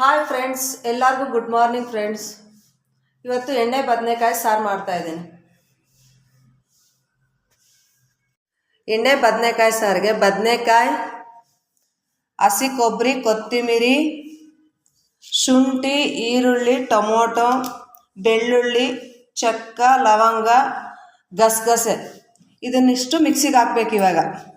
Hi friends ಎಲ್ಲರಿಗೂ good morning friends ಇವತ್ತು ಎಣ್ಣೆ ಬದನೆಕಾಯಿ ಸಾರು ಮಾಡ್ತಾ ಇದ್ದೀನಿ. ಎಣ್ಣೆ ಬದನೆಕಾಯಿ ಸಾರಿಗೆ. ಬದನೆಕಾಯಿ, ಹಸಿ ಕೊಬ್ಬರಿ, ಕೊತ್ತಿಮಿರಿ, ಶುಂಠಿ, ಈರುಳ್ಳಿ, ಟೊಮೊಟೊ, ಬೆಳ್ಳುಳ್ಳಿ, ಚಕ್ಕ, ಲವಂಗ, ಗಸಗಸೆ. ಇದನ್ನಿಷ್ಟು ಮಿಕ್ಸಿಗೆ ಹಾಕ್ಬೇಕು ಇವಾಗ.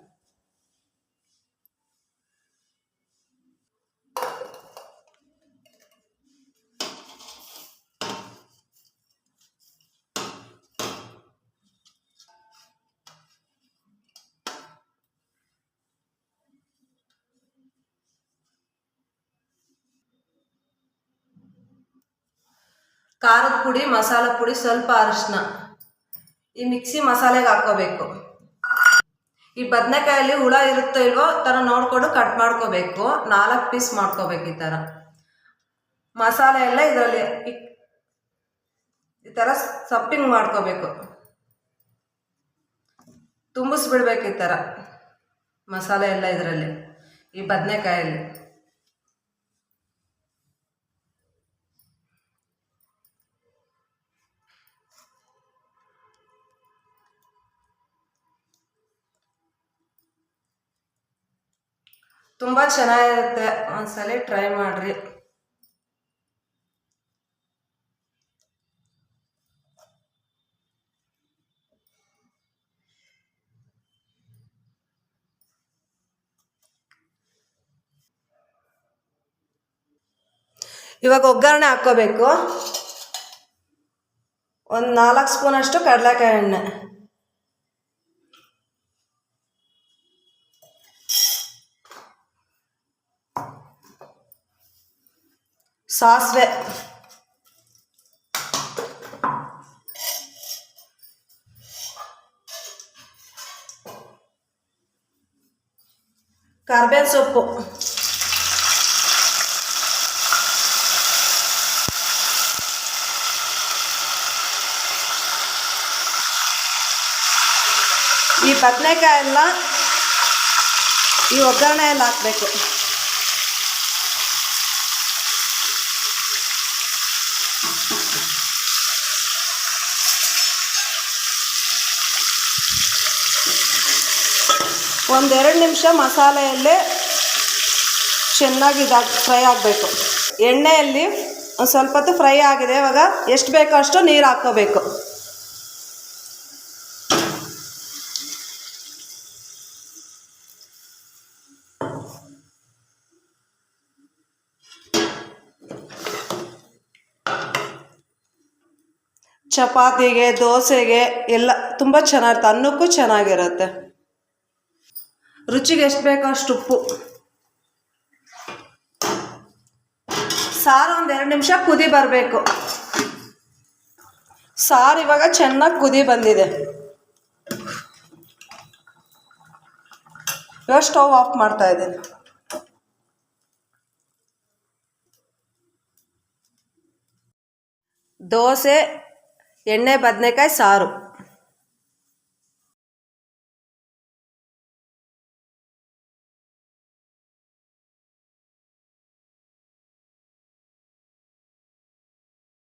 ಖಾರದ ಪುಡಿ, ಮಸಾಲ ಪುಡಿ ಸ್ವಲ್ಪ ಅರಿಶಿನ ಈ ಮಿಕ್ಸಿ ಮಸಾಲೆಗೆ ಹಾಕೋಬೇಕು ಈ ಬದನೆಕಾಯಲ್ಲಿ ಹುಳ ಇರುತ್ತೋ ಇಲ್ವೋ ಥರ ನೋಡಿಕೊಂಡು ಕಟ್ ಮಾಡ್ಕೋಬೇಕು. ನಾಲ್ಕು ಪೀಸ್ ಮಾಡ್ಕೋಬೇಕು ಈ ಥರ. ಮಸಾಲೆ ಎಲ್ಲ ಇದರಲ್ಲಿ ಈ ಥರ ಸಪ್ಪಿಂಗ್ ಮಾಡ್ಕೋಬೇಕು. ತುಂಬಿಸ್ಬಿಡ್ಬೇಕು ಈ ಥರ ಮಸಾಲೆ ಎಲ್ಲ ಇದರಲ್ಲಿ, ಈ ಬದನೆಕಾಯಲ್ಲಿ. ತುಂಬ ಚೆನ್ನಾಗಿರುತ್ತೆ. ಒಂದ್ಸಲ ಟ್ರೈ ಮಾಡ್ರಿ. ಇವಾಗ ಒಗ್ಗರಣೆ ಹಾಕ್ಕೋಬೇಕು. ಒಂದು ನಾಲ್ಕು ಸ್ಪೂನಷ್ಟು ಕಡಲೆಕಾಯಿ ಎಣ್ಣೆ. ಸಾಸಿವೆ. ಕರ್ಬೇವಿನ ಸೊಪ್ಪು. ಈ ಬದನೆಕಾಯಿ ಎಲ್ಲ ಈ ಒಗ್ಗರಣೆಯಲ್ಲಿ ಹಾಕಬೇಕು. ಒಂದೆರಡು ನಿಮಿಷ ಮಸಾಲೆಯಲ್ಲೇ ಚೆನ್ನಾಗಿ ಇದಾಗ ಫ್ರೈ ಆಗಬೇಕು. ಎಣ್ಣೆಯಲ್ಲಿ ಒಂದು ಸ್ವಲ್ಪ ಹೊತ್ತು ಫ್ರೈ ಆಗಿದೆ, ಇವಾಗ ಎಷ್ಟು ಬೇಕೋ ಅಷ್ಟು ನೀರು ಹಾಕೋಬೇಕು ಚಪಾತಿಗೆ, ದೋಸೆಗೆ ಎಲ್ಲ ತುಂಬ ಚೆನ್ನಾಗಿರುತ್ತೆ ಅನ್ನಕ್ಕೂ ಚೆನ್ನಾಗಿರುತ್ತೆ. ರುಚಿಗೆ ಎಷ್ಟು ಬೇಕೋ ಅಷ್ಟು ಉಪ್ಪು? ಸಾರು ಒಂದು ಎರಡು ನಿಮಿಷ ಕುದಿ ಬರಬೇಕು. ಸಾರು ಇವಾಗ ಚೆನ್ನಾಗಿ ಕುದಿ ಬಂದಿದೆ. ಇವಾಗ ಸ್ಟವ್ ಆಫ್ ಮಾಡ್ತಾ ಇದ್ದೀನಿ. ದೋಸೆ, ಎಣ್ಣೆ, ಬದನೆಕಾಯಿ, ಸಾರು.